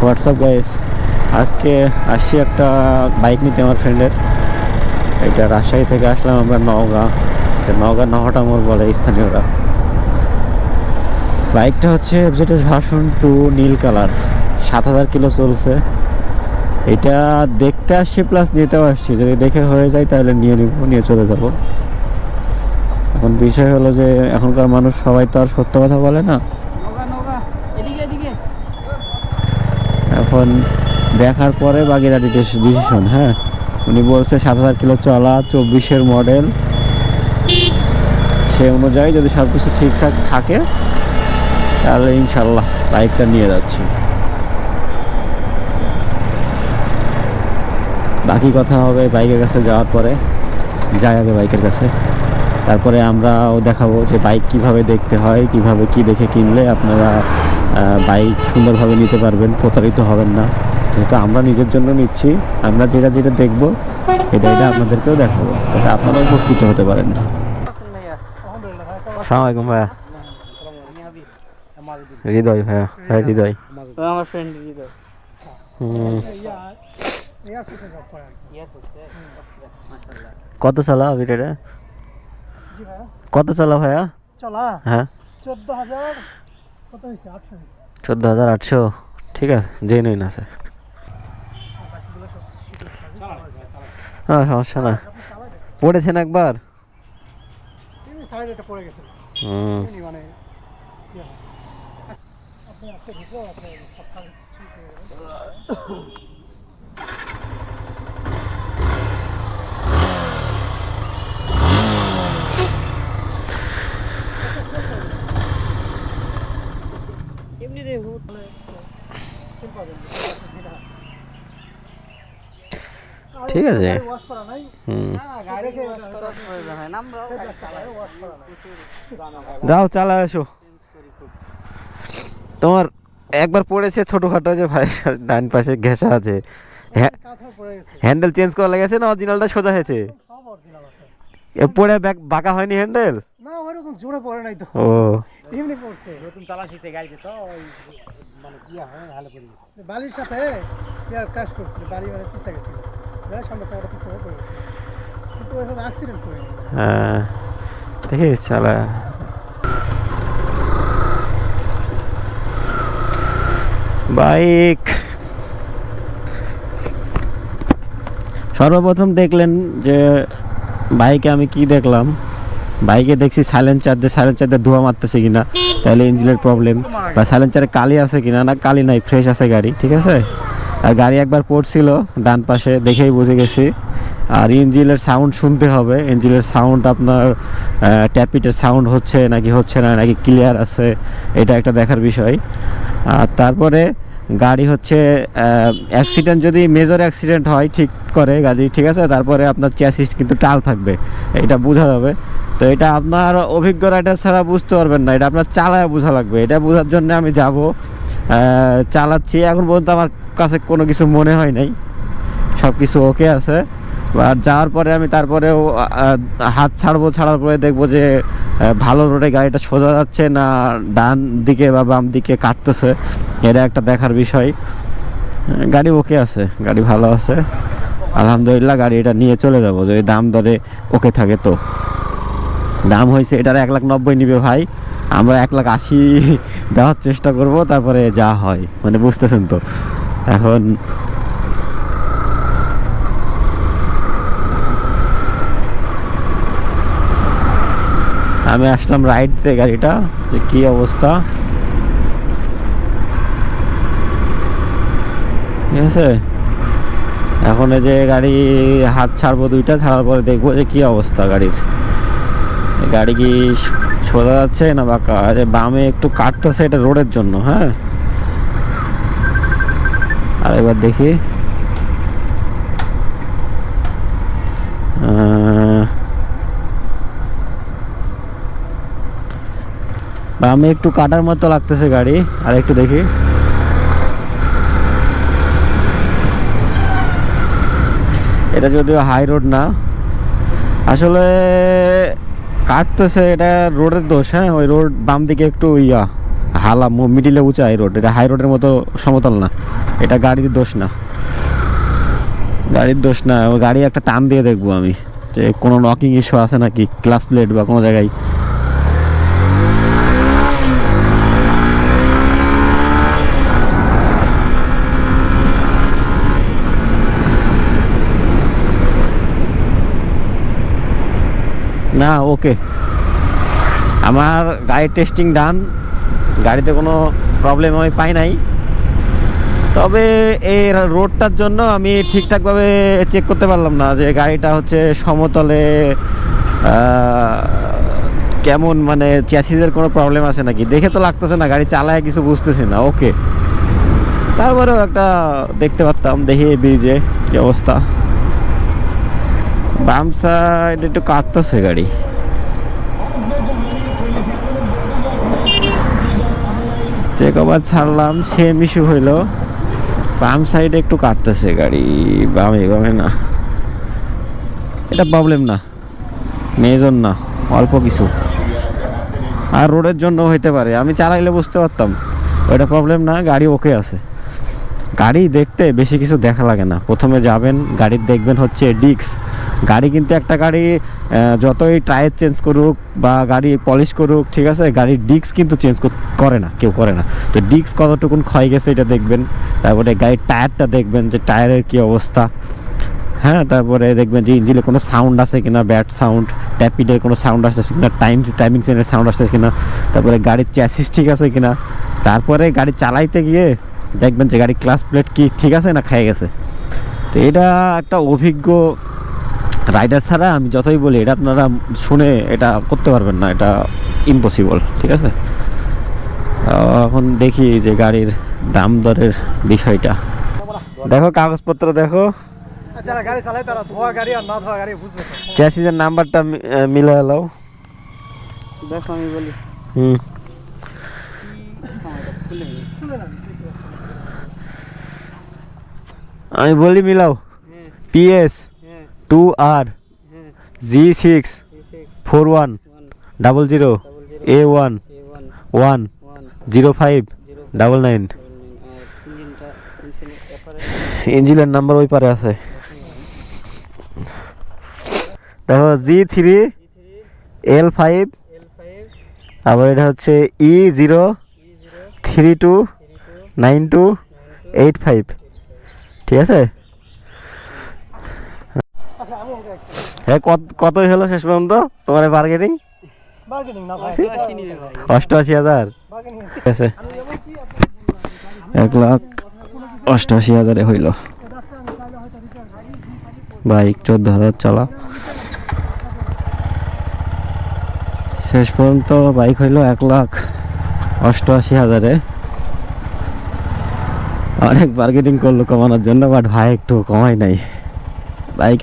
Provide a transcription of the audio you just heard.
WhatsApp guys আজকে আসছি একটা বাইক নিতে আমার ফ্রেন্ডের এটা রাজশাহী থেকে আসলাম আমরা নওগাঁ। এটা নওগাঁ নহটা মোড় বলে স্থানীয়রা। বাইকটা হচ্ছে এফজেডএস ভার্সন টু নীল কালার। সাত হাজার কিলো চলছে। এটা দেখতে আসছি প্লাস নিতেও আসছি। যদি দেখে হয়ে যায়, তাহলে নিয়ে নিব, নিয়ে চলে যাব। এখন বিষয় হলো যে, এখনকার মানুষ সবাই তো আর সত্য কথা বলে না নৌকা নৌকা এদিকে এদিকে এখন দেখার পরে বাগেরহাট ডিসিশন হ্যাঁ? উনি বলছে সাত হাজার কিলো চলা চব্বিশের মডেল সে অনুযায়ী যদি সব কিছু ঠিকঠাক থাকে, তাহলে ইনশাল্লাহ বাইকটা নিয়ে যাচ্ছি। বাকি কথা হবে বাইকের কাছে যাওয়ার পরে। যাই আগে বাইকের কাছে। তারপরে আমরাও দেখাবো যে বাইক কীভাবে দেখতে হয়, কীভাবে কি দেখে কিনলে আপনারা বাইক সুন্দরভাবে নিতে পারবেন প্রতারিত হবেন না। যেহেতু আমরা নিজের জন্য নিচ্ছি আমরা যেটা যেটা দেখব এটা এটা আপনাদেরকেও দেখাবো যাতে আপনারাও উপকৃত হতে পারেন। সালাম আলাইকুম ভাইয়া। হৃদয় ভাইয়া ভাই হৃদয়। আমার ফ্রেন্ড হৃদয়। কত চালা এটা কত চালা ভাইয়া? চলা? হ্যাঁ। চোদ্দ হাজার। কত হয়েছে? আটশো হয়েছে। হাজার আটশো। ঠিক আছে জেনুইন আছে। হ্যাঁ সমস্যা না পড়েছেন একবার? হুম এমনি মানে কি হয়? আপনি আজকে ঢুকবো আপনি সব সার্ভিস ঠিক হয়ে যাবে এমনি দেখো ঠিক পাবেন ঠিক আছে। ওয়াশ করা নাই হুম গাড়ি করার প্রয়োজন হয় না আমরাও গাড়ি চালাই ওয়াশ করা নাই। যাও চালা এসো তোমার একবার পড়েছে ছোটখাটো যে ভাই ডান পাশে ঘেঁষা আছে। হ্যাঁ কাঁথা পড়ে গেছে। হ্যান্ডেল চেঞ্জ করা লেগেছে না? অরিজিনালটা সোজা হয়েছে? সব এ পড়ে বাঁকা হয়নি হ্যান্ডেল? না ওইরকম জোরে পড়ে নাই তো। ও। এমনি পড়ছে। নতুন চালা শিখে গাড়িতে তো ওই মানে কি হয় ভালো করে। বালির সাথে করছিল বালি মানে গেছিল। হ্যাঁ দেখি চালা। বাইক। সর্বপ্রথম দেখলেন যে বাইকে আমি কি দেখলাম? বাইকে দেখছি সাইলেন্সার দিয়ে সাইলেন্সার দিয়ে ধোয়া মারতেছে কিনা, তাহলে ইঞ্জিনের প্রবলেম বা সাইলেন্সারে কালি আছে কিনা না, কালি নাই ফ্রেশ আছে গাড়ি, ঠিক আছে? গাড়ি একবার পড়ছিল, ডান পাশে দেখেই বুঝে গেছি। আর ইঞ্জিনের সাউন্ড শুনতে হবে। ইঞ্জিনের সাউন্ড আপনার ট্যাপিটের সাউন্ড হচ্ছে নাকি হচ্ছে না, নাকি ক্লিয়ার আছে, এটা একটা দেখার বিষয়। আর তারপরে গাড়ি হচ্ছে অ্যাক্সিডেন্ট যদি মেজর অ্যাক্সিডেন্ট হয়, ঠিক করে গাড়ি, ঠিক আছে? তারপরে আপনার চ্যাসিস কিন্তু টাল থাকবে। এটা বোঝা যাবে। তো এটা আপনার অভিজ্ঞ রাইডার ছাড়া বুঝতে পারবেন না। এটা আপনার চালায় বোঝা লাগবে। এটা বোঝার জন্য আমি যাব। চালাচ্ছি। এখন পর্যন্ত আমার কাছে কোনো কিছু মনে হয় নাই। সব কিছু ওকে আছে। আর যাওয়ার পরে আমি তারপরেও হাত ছাড়বো, ছাড়ার পরে দেখব যে ভালো রোডে গাড়িটা সোজা যাচ্ছে না ডান দিকে বা বাম দিকে কাটতেছে। এটা একটা দেখার বিষয়। গাড়ি ওকে আছে, গাড়ি ভালো আছে। আলহামদুলিল্লাহ, গাড়ি এটা নিয়ে চলে যাব। যদি দাম দরে ওকে থাকে তো। দাম হয়েছে, এটার এক লাখ নব্বই নিবে ভাই। আমরা এক লাখ আশি দেওয়ার চেষ্টা করব, তারপরে যা হয়। মানে বুঝতেছেন তো? এখন আমি আসলাম রাইড দিতে গাড়িটা, যে কি অবস্থা? ঠিক আছে? এখন এই যে গাড়ি হাত ছাড়বো দুইটা, ছাড়ার পরে দেখব যে কি অবস্থা গাড়ির। গাড়ি কি সোজা যাচ্ছে না বা বামে একটু কাটতেছে এটা রোডের জন্য হ্যাঁ? আর এবার দেখি। বামে একটু কাটার মতো লাগতেছে গাড়ি, আর একটু দেখি। এটা যদিও হাই রোড না। আসলে কাটতেছে, এটা রোডের দোষ হ্যাঁ? ওই রোড বাম দিকে একটু ইয়া, হালা মিডিলে উঁচা হাই রোড, এটা হাই রোডের মতো সমতল না। এটা গাড়ির দোষ না। গাড়ির দোষ না গাড়ি একটা টান দিয়ে দেখব আমি। যে কোনো নকিং ইস্যু আছে নাকি? ক্লাস প্লেট বা কোনো জায়গায়। না ওকে আমার গাড়ির টেস্টিং ডান গাড়িতে কোনো প্রবলেম আমি পাই নাই। তবে এই রোডটার জন্য আমি ঠিকঠাকভাবে চেক করতে পারলাম না যে গাড়িটা হচ্ছে সমতলে কেমন মানে চ্যাসিসের কোনো প্রবলেম আছে নাকি? দেখে তো লাগতেছে না, গাড়ি চালায় কিছু বুঝতেছি না ওকে তারপরেও একটা দেখতে পারতাম, দেখি ব্রিজে কি অবস্থা। বাম সাইড একটু কাটতেছে গাড়ি। চেক আবার ছাড়লাম সেম ইস্যু হইল। বাম সাইডে একটু কাটতেছে গাড়ি, বামে বামে না। এটা প্রবলেম না মেজর না, অল্প কিছু। আর রোডের জন্য হইতে পারে, আমি চালাইলে বুঝতে পারতাম। ওইটা প্রবলেম না, গাড়ি ওকে আছে। গাড়ি দেখতে বেশি কিছু দেখা লাগে না। প্রথমে যাবেন গাড়ির দেখবেন হচ্ছে ডিক্স গাড়ি কিন্তু একটা গাড়ি যতই টায়ার চেঞ্জ করুক বা গাড়ি পলিশ করুক, ঠিক আছে গাড়ির ডিক্স কিন্তু চেঞ্জ করে না, কেউ করে না। তো ডিক্স কতটুকুন ক্ষয় গেছে এটা দেখবেন, তারপরে গাড়ির টায়ারটা দেখবেন যে টায়ারের কি অবস্থা। হ্যাঁ তারপরে দেখবেন যে ইঞ্জিনে কোনো সাউন্ড আছে কিনা, ব্যাড সাউন্ড, ট্যাপিডের কোনো সাউন্ড আসছে কিনা, টাইম, টাইমিং চেনের সাউন্ড আসছে কিনা, তারপরে গাড়ির চ্যাসিস ঠিক আছে কিনা। তারপরে গাড়ি চালাইতে গিয়ে দেখবেন যে গাড়ির ক্লাস প্লেট কি ঠিক আছে না খেয়ে গেছে। তো এটা একটা অভিজ্ঞ রাইডার ছাড়া আমি যতই বলি এটা আপনারা শুনে এটা করতে পারবেন না এটা ইম্পসিবল ঠিক আছে? এখন দেখি যে গাড়ির দাম দরের বিষয়টা। দেখো কাগজপত্র দেখো। তো। চ্যাসিসের নাম্বারটা মিলে এলাও দেখো আমি বলি। হুম খুলে নি শুনে না, আমি বলি মিলাও। হ্যাঁ। পিএস হ্যাঁ। টু আর হ্যাঁ। G six four one double zero A one one. Zero five double nine. ইঞ্জিনের নাম্বার ওই পারে আছে। দেখো জি থ্রি এল ফাইভ আবার এটা হচ্ছে E zero three two. Nine two eight five. ঠিক আছে? হ্যাঁ কত কতই হলো শেষ পর্যন্ত? তোমার বার্গেনিং অষ্টআশি হাজার? ঠিক আছে। এক লাখ অষ্টআশি হাজারে হইল। বাইক চোদ্দ হাজার চলা। শেষ পর্যন্ত বাইক হইল এক লাখ অষ্টআশি হাজারে। অনেক বার্গেটিং করল কমানোর জন্য বাট ভাই একটু কমাই নাই। বাইকে